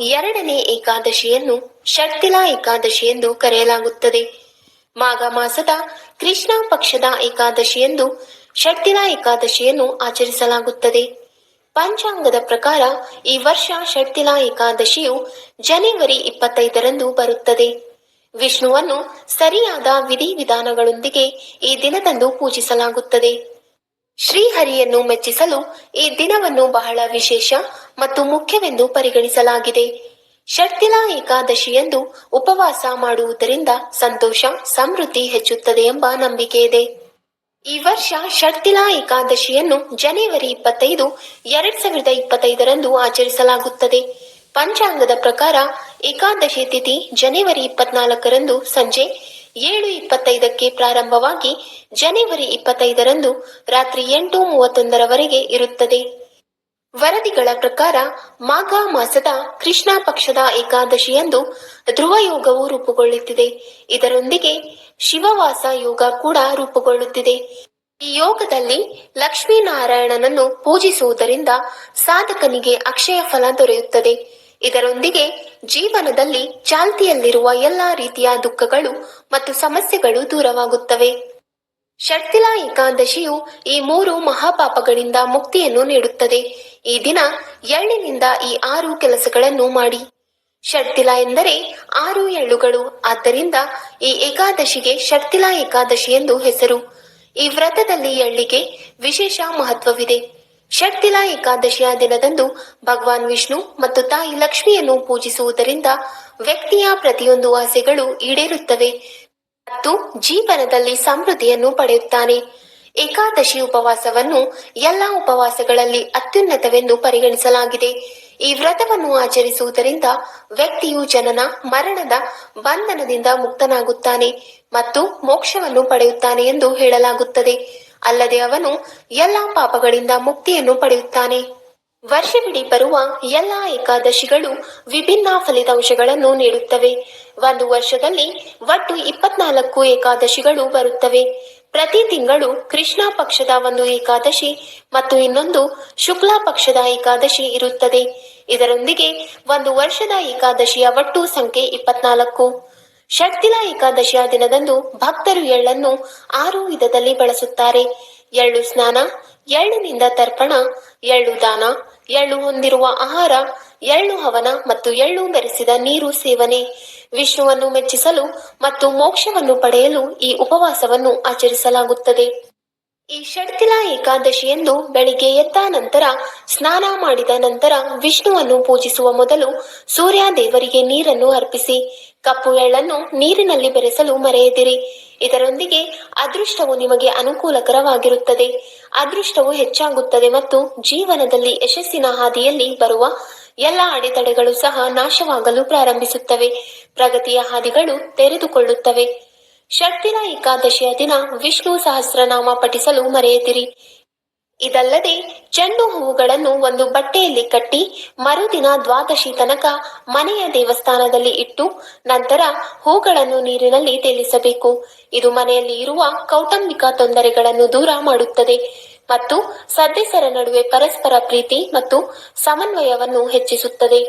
ಎರಡನೇ ಏಕಾದಶಿಯನ್ನು ಷಟ್ತಿಲಾ ಏಕಾದಶಿ ಎಂದು ಕರೆಯಲಾಗುತ್ತದೆ. ಮಾಘ ಮಾಸದ ಕೃಷ್ಣ ಪಕ್ಷದ ಏಕಾದಶಿಯಂದು ಷಟ್ತಿಲಾ ಏಕಾದಶಿಯನ್ನು ಆಚರಿಸಲಾಗುತ್ತದೆ. ಪಂಚಾಂಗದ ಪ್ರಕಾರ ಈ ವರ್ಷ ಷಟ್ತಿಲಾ ಏಕಾದಶಿಯು ಜನವರಿ ಇಪ್ಪತ್ತೈದರಂದು ಬರುತ್ತದೆ. ವಿಷ್ಣುವನ್ನು ಸರಿಯಾದ ವಿಧಿವಿಧಾನಗಳೊಂದಿಗೆ ಈ ದಿನದಂದು ಪೂಜಿಸಲಾಗುತ್ತದೆ. ಶ್ರೀಹರಿಯನ್ನು ಮೆಚ್ಚಿಸಲು ಈ ದಿನವನ್ನು ಬಹಳ ವಿಶೇಷ ಮತ್ತು ಮುಖ್ಯವೆಂದು ಪರಿಗಣಿಸಲಾಗಿದೆ. ಷಟ್ತಿಲಾ ಏಕಾದಶಿಯಂದು ಉಪವಾಸ ಮಾಡುವುದರಿಂದ ಸಂತೋಷ, ಸಮೃದ್ಧಿ ಹೆಚ್ಚುತ್ತದೆ ಎಂಬ ನಂಬಿಕೆ ಇದೆ. ಈ ವರ್ಷ ಷಟ್ತಿಲಾ ಏಕಾದಶಿಯನ್ನು ಜನವರಿ ಇಪ್ಪತ್ತೈದು, ಎರಡ್ ಸಾವಿರದ ಇಪ್ಪತ್ತೈದರಂದು ಆಚರಿಸಲಾಗುತ್ತದೆ. ಪಂಚಾಂಗದ ಪ್ರಕಾರ ಏಕಾದಶಿ ತಿಥಿ ಜನವರಿ ಇಪ್ಪತ್ನಾಲ್ಕರಂದು ಸಂಜೆ ಏಳು ಇಪ್ಪತ್ತೈದಕ್ಕೆ ಪ್ರಾರಂಭವಾಗಿ ಜನವರಿ ಇಪ್ಪತ್ತೈದರಂದು ರಾತ್ರಿ ಎಂಟು ಮೂವತ್ತೊಂದರವರೆಗೆ ಇರುತ್ತದೆ. ವರದಿಗಳ ಪ್ರಕಾರ ಮಾಘ ಮಾಸದ ಕೃಷ್ಣ ಪಕ್ಷದ ಏಕಾದಶಿಯಂದು ಧ್ರುವ ಯೋಗವು ರೂಪುಗೊಳ್ಳುತ್ತಿದೆ. ಇದರೊಂದಿಗೆ ಶಿವವಾಸ ಯೋಗ ಕೂಡ ರೂಪುಗೊಳ್ಳುತ್ತಿದೆ. ಈ ಯೋಗದಲ್ಲಿ ಲಕ್ಷ್ಮೀನಾರಾಯಣನನ್ನು ಪೂಜಿಸುವುದರಿಂದ ಸಾಧಕನಿಗೆ ಅಕ್ಷಯ ಫಲ ದೊರೆಯುತ್ತದೆ. ಇದರೊಂದಿಗೆ ಜೀವನದಲ್ಲಿ ಚಾಲ್ತಿಯಲ್ಲಿರುವ ಎಲ್ಲಾ ರೀತಿಯ ದುಃಖಗಳು ಮತ್ತು ಸಮಸ್ಯೆಗಳು ದೂರವಾಗುತ್ತವೆ. ಷಟ್ತಿಲ ಏಕಾದಶಿಯು ಈ ಮೂರು ಮಹಾಪಾಪಗಳಿಂದ ಮುಕ್ತಿಯನ್ನು ನೀಡುತ್ತದೆ. ಈ ದಿನ ಎಳ್ಳಿನಿಂದ ಈ ಆರು ಕೆಲಸಗಳನ್ನು ಮಾಡಿ. ಷಟ್ತಿಲ ಎಂದರೆ ಆರು ಎಳ್ಳುಗಳು ಆದ್ದರಿಂದ ಈ ಏಕಾದಶಿಗೆ ಷಟ್ತಿಲ ಏಕಾದಶಿ ಎಂದು ಹೆಸರು. ಈ ವ್ರತದಲ್ಲಿ ಎಳ್ಳಿಗೆ ವಿಶೇಷ ಮಹತ್ವವಿದೆ. ಷಟ್ತಿಲಾ ಏಕಾದಶಿಯ ದಿನದಂದು ಭಗವಾನ್ ವಿಷ್ಣು ಮತ್ತು ತಾಯಿ ಲಕ್ಷ್ಮಿಯನ್ನು ಪೂಜಿಸುವುದರಿಂದ ವ್ಯಕ್ತಿಯ ಪ್ರತಿಯೊಂದು ಆಸೆಗಳು ಈಡೇರುತ್ತವೆ ಮತ್ತು ಜೀವನದಲ್ಲಿ ಸಮೃದ್ಧಿಯನ್ನು ಪಡೆಯುತ್ತಾನೆ. ಏಕಾದಶಿ ಉಪವಾಸವನ್ನು ಎಲ್ಲ ಉಪವಾಸಗಳಲ್ಲಿ ಅತ್ಯುನ್ನತವೆಂದು ಪರಿಗಣಿಸಲಾಗಿದೆ. ಈ ವ್ರತವನ್ನು ಆಚರಿಸುವುದರಿಂದ ವ್ಯಕ್ತಿಯು ಜನನ, ಮರಣದ ಬಂಧನದಿಂದ ಮುಕ್ತನಾಗುತ್ತಾನೆ ಮತ್ತು ಮೋಕ್ಷವನ್ನು ಪಡೆಯುತ್ತಾನೆ ಎಂದು ಹೇಳಲಾಗುತ್ತದೆ. ಅಲ್ಲದೆ ಅವನು ಎಲ್ಲಾ ಪಾಪಗಳಿಂದ ಮುಕ್ತಿಯನ್ನು ಪಡೆಯುತ್ತಾನೆ. ವರ್ಷವಿಡೀ ಬರುವ ಎಲ್ಲ ಏಕಾದಶಿಗಳು ವಿಭಿನ್ನ ಫಲಿತಾಂಶಗಳನ್ನು ನೀಡುತ್ತವೆ. ಒಂದು ವರ್ಷದಲ್ಲಿ ಒಟ್ಟು ಇಪ್ಪತ್ನಾಲ್ಕು ಏಕಾದಶಿಗಳು ಬರುತ್ತವೆ. ಪ್ರತಿ ತಿಂಗಳು ಕೃಷ್ಣ ಪಕ್ಷದ ಒಂದು ಏಕಾದಶಿ ಮತ್ತು ಇನ್ನೊಂದು ಶುಕ್ಲ ಪಕ್ಷದ ಏಕಾದಶಿ ಇರುತ್ತದೆ. ಇದರೊಂದಿಗೆ ಒಂದು ವರ್ಷದ ಏಕಾದಶಿಯ ಒಟ್ಟು ಸಂಖ್ಯೆ ಇಪ್ಪತ್ನಾಲ್ಕು. ಷಟ್ತಿಲ ಏಕಾದಶಿಯ ದಿನದಂದು ಭಕ್ತರು ಎಳ್ಳನ್ನು ಆರು ವಿಧದಲ್ಲಿ ಬಳಸುತ್ತಾರೆ. ಎಳ್ಳು ಸ್ನಾನ ಎಳ್ಳಿನಿಂದ ತರ್ಪಣ, ಎಳ್ಳು ದಾನ, ಎಳ್ಳು ಹೊಂದಿರುವ ಆಹಾರ, ಎಳ್ಳು ಹವನ ಮತ್ತು ಎಳ್ಳು ಬೆರೆಸಿದ ನೀರು ಸೇವನೆ. ವಿಷ್ಣುವನ್ನು ಮೆಚ್ಚಿಸಲು ಮತ್ತು ಮೋಕ್ಷವನ್ನು ಪಡೆಯಲು ಈ ಉಪವಾಸವನ್ನು ಆಚರಿಸಲಾಗುತ್ತದೆ. ಈ ಷಡ್ತಿಲ ಏಕಾದಶಿಯಂದು ಬೆಳಿಗ್ಗೆ ಎದ್ದ ನಂತರ, ಸ್ನಾನ ಮಾಡಿದ ನಂತರ ವಿಷ್ಣುವನ್ನು ಪೂಜಿಸುವ ಮೊದಲು ಸೂರ್ಯ ದೇವರಿಗೆ ನೀರನ್ನು ಅರ್ಪಿಸಿ ಕಪ್ಪು ಎಳ್ಳನ್ನು ನೀರಿನಲ್ಲಿ ಬೆರೆಸಲು ಮರೆಯದಿರಿ. ಇದರೊಂದಿಗೆ ಅದೃಷ್ಟವು ನಿಮಗೆ ಅನುಕೂಲಕರವಾಗಿರುತ್ತದೆ. ಅದೃಷ್ಟವು ಹೆಚ್ಚಾಗುತ್ತದೆ ಮತ್ತು ಜೀವನದಲ್ಲಿ ಯಶಸ್ಸಿನ ಹಾದಿಯಲ್ಲಿ ಬರುವ ಎಲ್ಲ ಅಡೆತಡೆಗಳು ಸಹ ನಾಶವಾಗಲು ಪ್ರಾರಂಭಿಸುತ್ತವೆ. ಪ್ರಗತಿಯ ಹಾದಿಗಳು ತೆರೆದುಕೊಳ್ಳುತ್ತವೆ. ಷಡ್ದಿನ ಏಕಾದಶಿಯ ದಿನ ವಿಷ್ಣು ಸಹಸ್ರನಾಮ ಪಠಿಸಲು ಮರೆಯದಿರಿ. ಇದಲ್ಲದೆ ಚೆಂಡು ಹೂವುಗಳನ್ನು ಒಂದು ಬಟ್ಟೆಯಲ್ಲಿ ಕಟ್ಟಿ ಮರುದಿನ ದ್ವಾದಶಿ ತನಕ ಮನೆಯ ದೇವಸ್ಥಾನದಲ್ಲಿ ಇಟ್ಟು ನಂತರ ಹೂಗಳನ್ನು ನೀರಿನಲ್ಲಿ ತೇಲಿಸಬೇಕು. ಇದು ಮನೆಯಲ್ಲಿ ಇರುವ ಕೌಟುಂಬಿಕ ತೊಂದರೆಗಳನ್ನು ದೂರ ಮಾಡುತ್ತದೆ ಮತ್ತು ಸದಸ್ಯರ ನಡುವೆ ಪರಸ್ಪರ ಪ್ರೀತಿ ಮತ್ತು ಸಮನ್ವಯವನ್ನು ಹೆಚ್ಚಿಸುತ್ತದೆ.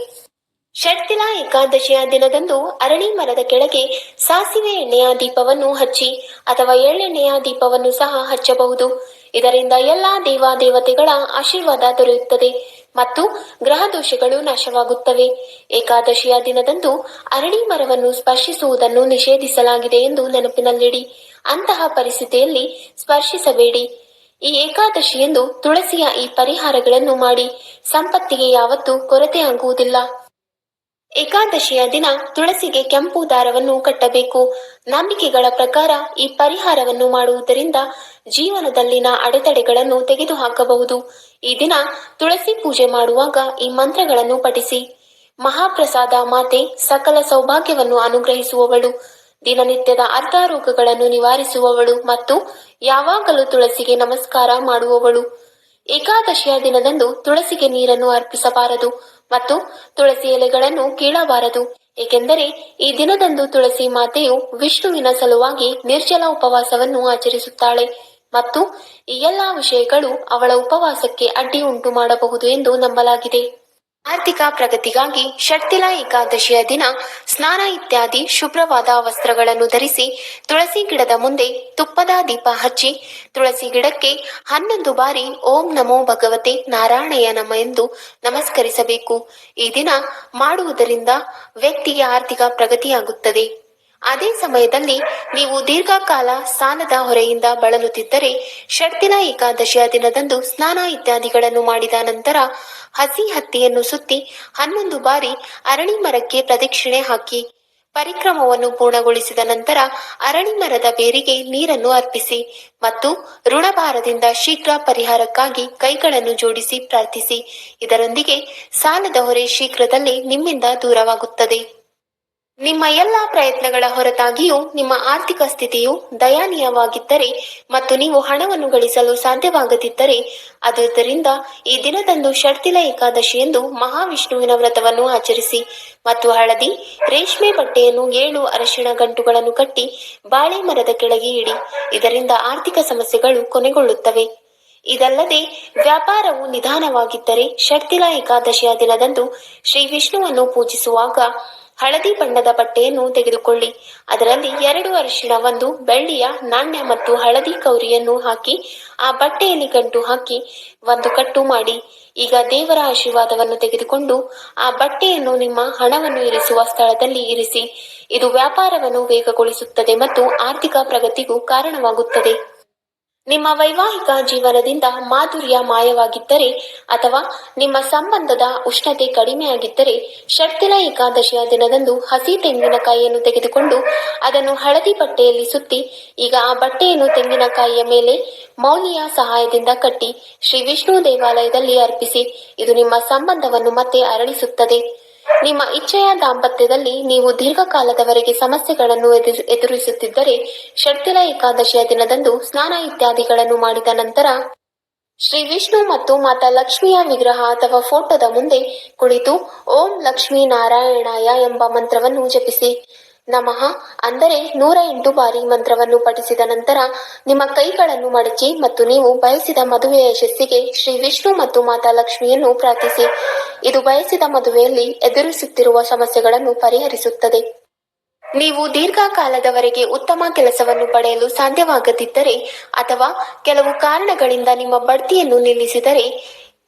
ಷಡ್ತಿಲ ಏಕಾದಶಿಯ ದಿನದಂದು ಅರಣಿ ಮರದ ಕೆಳಗೆ ಸಾಸಿವೆ ಎಣ್ಣೆಯ ದೀಪವನ್ನು ಹಚ್ಚಿ ಅಥವಾ ಎಳ್ಳೆಣ್ಣೆಯ ದೀಪವನ್ನು ಸಹ ಹಚ್ಚಬಹುದು. ಇದರಿಂದ ಎಲ್ಲಾ ದೇವಾದೇವತೆಗಳ ಆಶೀರ್ವಾದ ದೊರೆಯುತ್ತದೆ ಮತ್ತು ಗ್ರಹ ದೋಷಗಳು ನಾಶವಾಗುತ್ತವೆ. ಏಕಾದಶಿಯ ದಿನದಂದು ಅರಳಿ ಮರವನ್ನು ಸ್ಪರ್ಶಿಸುವುದನ್ನು ನಿಷೇಧಿಸಲಾಗಿದೆ ಎಂದು ನೆನಪಿನಲ್ಲಿಡಿ. ಅಂತಹ ಪರಿಸ್ಥಿತಿಯಲ್ಲಿ ಸ್ಪರ್ಶಿಸಬೇಡಿ. ಈ ಏಕಾದಶಿಯಂದು ತುಳಸಿಯ ಈ ಪರಿಹಾರಗಳನ್ನು ಮಾಡಿ. ಸಂಪತ್ತಿಗೆ ಯಾವತ್ತೂ ಕೊರತೆಯಾಗುವುದಿಲ್ಲ. ಏಕಾದಶಿಯ ದಿನ ತುಳಸಿಗೆ ಕೆಂಪು ದಾರವನ್ನು ಕಟ್ಟಬೇಕು. ನಂಬಿಕೆಗಳ ಪ್ರಕಾರ ಈ ಪರಿಹಾರವನ್ನು ಮಾಡುವುದರಿಂದ ಜೀವನದಲ್ಲಿನ ಅಡೆತಡೆಗಳನ್ನು ತೆಗೆದುಹಾಕಬಹುದು. ಈ ದಿನ ತುಳಸಿ ಪೂಜೆ ಮಾಡುವಾಗ ಈ ಮಂತ್ರಗಳನ್ನು ಪಠಿಸಿ. ಮಹಾಪ್ರಸಾದ ಮಾತೆ ಸಕಲ ಸೌಭಾಗ್ಯವನ್ನು ಅನುಗ್ರಹಿಸುವವಳು. ದಿನನಿತ್ಯದ ಅರ್ಧ ರೋಗಗಳನ್ನು ನಿವಾರಿಸುವವಳು ಮತ್ತು ಯಾವಾಗಲೂ ತುಳಸಿಗೆ ನಮಸ್ಕಾರ ಮಾಡುವವಳು. ಏಕಾದಶಿಯ ದಿನದಂದು ತುಳಸಿಗೆ ನೀರನ್ನು ಅರ್ಪಿಸಬಾರದು. ಮತ್ತು ತುಳಸಿ ಎಲೆಗಳನ್ನು ಕೀಳಬಾರದು. ಏಕೆಂದರೆ ಈ ದಿನದಂದು ತುಳಸಿ ಮಾತೆಯು ವಿಷ್ಣುವಿನ ಸಲುವಾಗಿ ನಿರ್ಜಲ ಉಪವಾಸವನ್ನು ಆಚರಿಸುತ್ತಾಳೆ ಮತ್ತು ಈ ಎಲ್ಲಾ ವಿಷಯಗಳು ಅವಳ ಉಪವಾಸಕ್ಕೆ ಅಡ್ಡಿ ಉಂಟು ಮಾಡಬಹುದು ಎಂದು ನಂಬಲಾಗಿದೆ. ಆರ್ಥಿಕ ಪ್ರಗತಿಗಾಗಿ ಷಟ್ತಿಲ ಏಕಾದಶಿಯ ದಿನ, ಸ್ನಾನ ಇತ್ಯಾದಿ ಶುಭ್ರವಾದ ವಸ್ತ್ರಗಳನ್ನು ಧರಿಸಿ ತುಳಸಿ ಗಿಡದ ಮುಂದೆ ತುಪ್ಪದ ದೀಪ ಹಚ್ಚಿ, ತುಳಸಿ ಗಿಡಕ್ಕೆ ಹನ್ನೊಂದು ಬಾರಿ ಓಂ ನಮೋ ಭಗವತೆ ನಾರಾಯಣಯ ನಮ ಎಂದು ನಮಸ್ಕರಿಸಬೇಕು. ಈ ದಿನ ಮಾಡುವುದರಿಂದ ವ್ಯಕ್ತಿಗೆ ಆರ್ಥಿಕ ಪ್ರಗತಿಯಾಗುತ್ತದೆ. ಅದೇ ಸಮಯದಲ್ಲಿ ನೀವು ದೀರ್ಘಕಾಲ ಸ್ನಾನದ ಹೊರೆಯಿಂದ ಬಳಲುತ್ತಿದ್ದರೆ ಷಡ್ದಿನ ಏಕಾದಶಿಯ ದಿನದಂದು ಸ್ನಾನ ಇತ್ಯಾದಿಗಳನ್ನು ಮಾಡಿದ ನಂತರ ಹಸಿ ಹತ್ತಿಯನ್ನು ಸುತ್ತಿ ಹನ್ನೊಂದು ಬಾರಿ ಅರಣಿ ಮರಕ್ಕೆ ಪ್ರದಕ್ಷಿಣೆ ಹಾಕಿ ಪರಿಕ್ರಮವನ್ನು ಪೂರ್ಣಗೊಳಿಸಿದ ನಂತರ ಅರಣಿ ಮರದ ಬೇರಿಗೆ ನೀರನ್ನು ಅರ್ಪಿಸಿ ಮತ್ತು ಋಣಭಾರದಿಂದ ಶೀಘ್ರ ಪರಿಹಾರಕ್ಕಾಗಿ ಕೈಗಳನ್ನು ಜೋಡಿಸಿ ಪ್ರಾರ್ಥಿಸಿ. ಇದರೊಂದಿಗೆ ಸಾಲದ ಹೊರೆ ಶೀಘ್ರದಲ್ಲೇ ನಿಮ್ಮಿಂದ ದೂರವಾಗುತ್ತದೆ. ನಿಮ್ಮ ಎಲ್ಲ ಪ್ರಯತ್ನಗಳ ಹೊರತಾಗಿಯೂ ನಿಮ್ಮ ಆರ್ಥಿಕ ಸ್ಥಿತಿಯು ದಯನೀಯವಾಗಿದ್ದರೆ ಮತ್ತು ನೀವು ಹಣವನ್ನು ಗಳಿಸಲು ಸಾಧ್ಯವಾಗದಿದ್ದರೆ ಅದರಿಂದ ಈ ದಿನದಂದು ಷಡ್ತಿಲ ಏಕಾದಶಿ ಎಂದು ಮಹಾವಿಷ್ಣುವಿನ ವ್ರತವನ್ನು ಆಚರಿಸಿ ಮತ್ತು ಹಳದಿ ರೇಷ್ಮೆ ಬಟ್ಟೆಯನ್ನು ಏಳು ಅರಶಿಣ ಗಂಟುಗಳನ್ನು ಕಟ್ಟಿ ಬಾಳೆ ಮರದ ಕೆಳಗೆ ಇಡಿ, ಇದರಿಂದ ಆರ್ಥಿಕ ಸಮಸ್ಯೆಗಳು ಕೊನೆಗೊಳ್ಳುತ್ತವೆ. ಇದಲ್ಲದೆ ವ್ಯಾಪಾರವು ನಿಧಾನವಾಗಿದ್ದರೆ ಷಡ್ತಿಲ ಏಕಾದಶಿಯ ದಿನದಂದು ಶ್ರೀ ವಿಷ್ಣುವನ್ನು ಪೂಜಿಸುವಾಗ ಹಳದಿ ಬಣ್ಣದ ಬಟ್ಟೆಯನ್ನು ತೆಗೆದುಕೊಳ್ಳಿ. ಅದರಲ್ಲಿ ಎರಡು ಅರಿಶಿಣ, ಒಂದು ಬೆಳ್ಳಿಯ ನಾಣ್ಯ ಮತ್ತು ಹಳದಿ ಕೌರಿಯನ್ನು ಹಾಕಿ, ಆ ಬಟ್ಟೆಯಲ್ಲಿ ಗಂಟು ಹಾಕಿ ಒಂದು ಕಟ್ಟು ಮಾಡಿ. ಈಗ ದೇವರ ಆಶೀರ್ವಾದವನ್ನು ತೆಗೆದುಕೊಂಡು ಆ ಬಟ್ಟೆಯನ್ನು ನಿಮ್ಮ ಹಣವನ್ನು ಇರಿಸುವ ಸ್ಥಳದಲ್ಲಿ ಇರಿಸಿ. ಇದು ವ್ಯಾಪಾರವನ್ನು ವೇಗಗೊಳಿಸುತ್ತದೆ ಮತ್ತು ಆರ್ಥಿಕ ಪ್ರಗತಿಗೂ ಕಾರಣವಾಗುತ್ತದೆ. ನಿಮ್ಮ ವೈವಾಹಿಕ ಜೀವನದಿಂದ ಮಾಧುರ್ಯ ಮಾಯವಾಗಿದ್ದರೆ ಅಥವಾ ನಿಮ್ಮ ಸಂಬಂಧದ ಉಷ್ಣತೆ ಕಡಿಮೆಯಾಗಿದ್ದರೆ ಷಡ್ತಿಲ ಏಕಾದಶಿಯ ದಿನದಂದು ಹಸಿ ತೆಂಗಿನಕಾಯಿಯನ್ನು ತೆಗೆದುಕೊಂಡು ಅದನ್ನು ಹಳದಿ ಬಟ್ಟೆಯಲ್ಲಿ ಸುತ್ತಿ ಈಗ ಆ ಬಟ್ಟೆಯನ್ನು ತೆಂಗಿನಕಾಯಿಯ ಮೇಲೆ ಮೌಲ್ಯ ಸಹಾಯದಿಂದ ಕಟ್ಟಿ ಶ್ರೀ ವಿಷ್ಣು ದೇವಾಲಯದಲ್ಲಿ ಅರ್ಪಿಸಿ ಇದು ನಿಮ್ಮ ಸಂಬಂಧವನ್ನು ಮತ್ತೆ ಅರಳಿಸುತ್ತದೆ. ನಿಮ್ಮ ಇಚ್ಛೆಯ ದಾಂಪತ್ಯದಲ್ಲಿ ನೀವು ದೀರ್ಘಕಾಲದವರೆಗೆ ಸಮಸ್ಯೆಗಳನ್ನು ಎದುರು- ಎದುರಿಸುತ್ತಿದ್ದರೆ ಷಡ್ತಿಲ ಏಕಾದಶಿಯ ದಿನದಂದು ಸ್ನಾನ ಇತ್ಯಾದಿಗಳನ್ನು ಮಾಡಿದ ನಂತರ ಶ್ರೀ ವಿಷ್ಣು ಮತ್ತು ಮಾತಾ ಲಕ್ಷ್ಮಿಯ ವಿಗ್ರಹ ಅಥವಾ ಫೋಟೋದ ಮುಂದೆ ಕುಳಿತು ಓಂ ಲಕ್ಷ್ಮೀ ನಾರಾಯಣಾಯ ಎಂಬ ಮಂತ್ರವನ್ನು ಜಪಿಸಿ. ನಮಃ. ಅಂದರೆ ನೂರ ಎಂಟು ಬಾರಿ ಮಂತ್ರವನ್ನು ಪಠಿಸಿದ ನಂತರ ನಿಮ್ಮ ಕೈಗಳನ್ನು ಮಡಚಿ ಮತ್ತು ನೀವು ಬಯಸಿದ ಮದುವೆ ಯಶಸ್ಸಿಗೆ ಶ್ರೀ ವಿಷ್ಣು ಮತ್ತು ಮಾತಾ ಲಕ್ಷ್ಮಿಯನ್ನು ಪ್ರಾರ್ಥಿಸಿ. ಇದು ಬಯಸಿದ ಮದುವೆಯಲ್ಲಿ ಎದುರಿಸುತ್ತಿರುವ ಸಮಸ್ಯೆಗಳನ್ನು ಪರಿಹರಿಸುತ್ತದೆ. ನೀವು ದೀರ್ಘಕಾಲದವರೆಗೆ ಉತ್ತಮ ಕೆಲಸವನ್ನು ಪಡೆಯಲು ಸಾಧ್ಯವಾಗದಿದ್ದರೆ ಅಥವಾ ಕೆಲವು ಕಾರಣಗಳಿಂದ ನಿಮ್ಮ ಬಡ್ತಿಯನ್ನು ನಿಲ್ಲಿಸಿದರೆ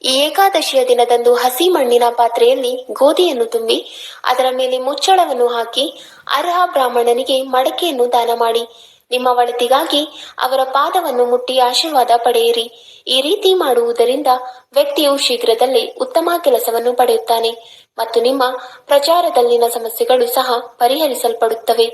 ಈ ಏಕಾದಶಿಯ ದಿನದಂದು ಹಸಿ ಮಣ್ಣಿನ ಪಾತ್ರೆಯಲ್ಲಿ ಗೋಧಿಯನ್ನು ತುಂಬಿ, ಅದರ ಮೇಲೆ ಮುಚ್ಚಳವನ್ನು ಹಾಕಿ ಅರ್ಹ ಬ್ರಾಹ್ಮಣನಿಗೆ ಮಡಕೆಯನ್ನು ದಾನ ಮಾಡಿ. ನಿಮ್ಮ ಒಳಿತಿಗಾಗಿ ಅವರ ಪಾದವನ್ನು ಮುಟ್ಟಿ ಆಶೀರ್ವಾದ ಪಡೆಯಿರಿ. ಈ ರೀತಿ ಮಾಡುವುದರಿಂದ ವ್ಯಕ್ತಿಯು ಶೀಘ್ರದಲ್ಲೇ ಉತ್ತಮ ಕೆಲಸವನ್ನು ಪಡೆಯುತ್ತಾನೆ ಮತ್ತು ನಿಮ್ಮ ಪ್ರಚಾರದಲ್ಲಿನ ಸಮಸ್ಯೆಗಳು ಸಹ ಪರಿಹರಿಸಲ್ಪಡುತ್ತವೆ.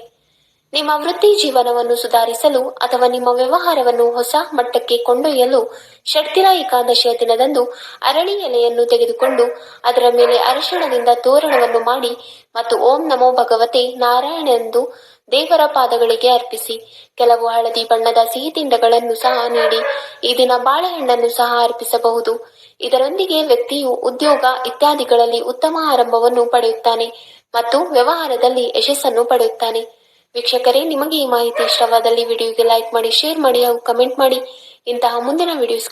ನಿಮ್ಮ ವೃತ್ತಿ ಜೀವನವನ್ನು ಸುಧಾರಿಸಲು ಅಥವಾ ನಿಮ್ಮ ವ್ಯವಹಾರವನ್ನು ಹೊಸ ಮಟ್ಟಕ್ಕೆ ಕೊಂಡೊಯ್ಯಲು ಷಡ್ತಿರ ಏಕಾದಶಿಯ ದಿನದಂದು ಅರಳಿ ಎಲೆಯನ್ನು ತೆಗೆದುಕೊಂಡು ಅದರ ಮೇಲೆ ಅರಿಶಿಣದಿಂದ ತೋರಣವನ್ನು ಮಾಡಿ ಮತ್ತು ಓಂ ನಮೋ ಭಗವತೆ ನಾರಾಯಣ ಎಂದು ದೇವರ ಪಾದಗಳಿಗೆ ಅರ್ಪಿಸಿ. ಕೆಲವು ಹಳದಿ ಬಣ್ಣದ ಸಿಹಿ ತಿಂಡಗಳನ್ನು ಸಹ ನೀಡಿ. ಈ ದಿನ ಬಾಳೆಹಣ್ಣನ್ನು ಸಹ ಅರ್ಪಿಸಬಹುದು. ಇದರೊಂದಿಗೆ ವ್ಯಕ್ತಿಯು ಉದ್ಯೋಗ ಇತ್ಯಾದಿಗಳಲ್ಲಿ ಉತ್ತಮ ಆರಂಭವನ್ನು ಪಡೆಯುತ್ತಾನೆ ಮತ್ತು ವ್ಯವಹಾರದಲ್ಲಿ ಯಶಸ್ಸನ್ನು ಪಡೆಯುತ್ತಾನೆ. ವೀಕ್ಷಕರೇ, ನಿಮಗೆ ಈ ಮಾಹಿತಿ ಇಷ್ಟವಾದಲ್ಲಿ ವಿಡಿಯೋಗೆ ಲೈಕ್ ಮಾಡಿ, ಶೇರ್ ಮಾಡಿ ಹಾಗೂ ಕಮೆಂಟ್ ಮಾಡಿ. ಇಂತಹ ಮುಂದಿನ ವಿಡಿಯೋಸ್